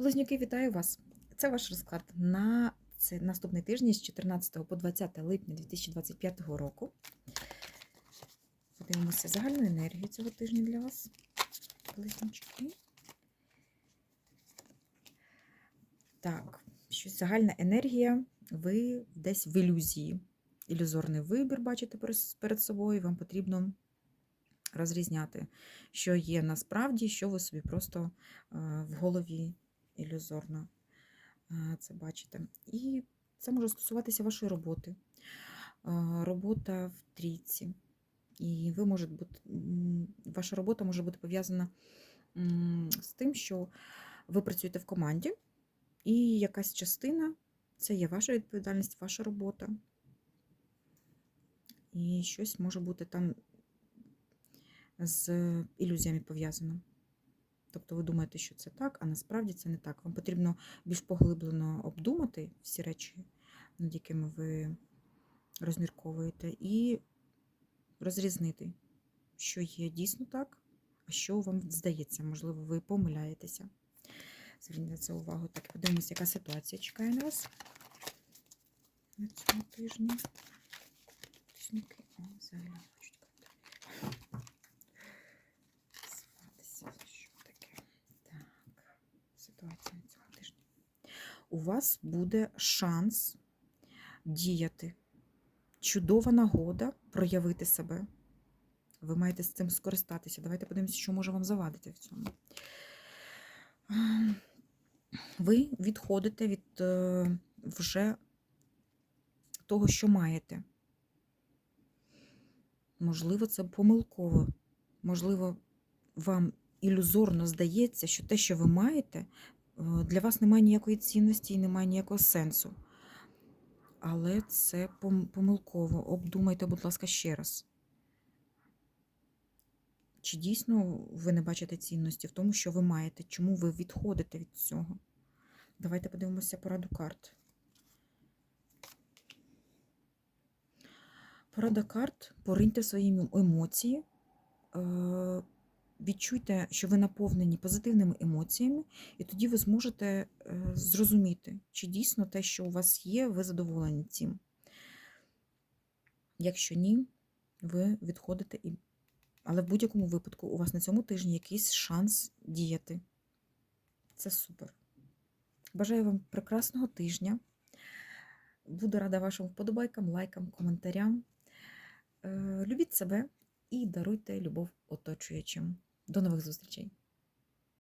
Близнюки, вітаю вас! Це ваш розклад на це наступний тиждень з 14 по 20 липня 2025 року. Подивимося загальну енергію цього тижня для вас. Близнючки. Так, щось загальна енергія, ви десь в ілюзії. Ілюзорний вибір бачите перед собою, вам потрібно розрізняти, що є насправді, що ви собі просто е, в голові ілюзорно е, це бачите. І це може стосуватися вашої роботи. Е, Робота в трійці. І ви можете бути, ваша робота може бути пов'язана з тим, що ви працюєте в команді, і якась частина це є ваша відповідальність, ваша робота. І щось може бути там з ілюзіями пов'язано. Тобто ви думаєте, що це так, а насправді це не так. Вам потрібно більш поглиблено обдумати всі речі, над якими ви розмірковуєте, і розрізнити, що є дійсно так, а що вам здається, можливо, ви помиляєтеся. Зверніть на це увагу. Так, подивимося, яка ситуація чекає на вас на цьому тижні. Близнюки. О, взагалі, хочуть Зватися, що таке? Так, ситуація на цьому тижні. У вас буде шанс діяти. Чудова нагода проявити себе. Ви маєте з цим скористатися. Давайте подивимося, що може вам завадити в цьому. Ем, Ви відходите від е, вже того, що маєте. Можливо, це помилково. Можливо, вам ілюзорно здається, що те, що ви маєте, е, для вас немає ніякої цінності і немає ніякого сенсу. Але це помилково. Обдумайте, будь ласка, ще раз. Чи дійсно ви не бачите цінності в тому, що ви маєте? Чому ви відходите від цього? Давайте подивимося пораду карт. Порада карт, пориньте свої ем- емоції, е, відчуйте, що ви наповнені позитивними емоціями, і тоді ви зможете е, зрозуміти, чи дійсно те, що у вас є, ви задоволені цим. Якщо ні, ви відходите і. Але в будь-якому випадку у вас на цьому тижні якийсь шанс діяти. Це супер. Бажаю вам прекрасного тижня. Буду рада вашим вподобайкам, лайкам, коментарям. Е, Любіть себе і даруйте любов оточуючим. До нових зустрічей!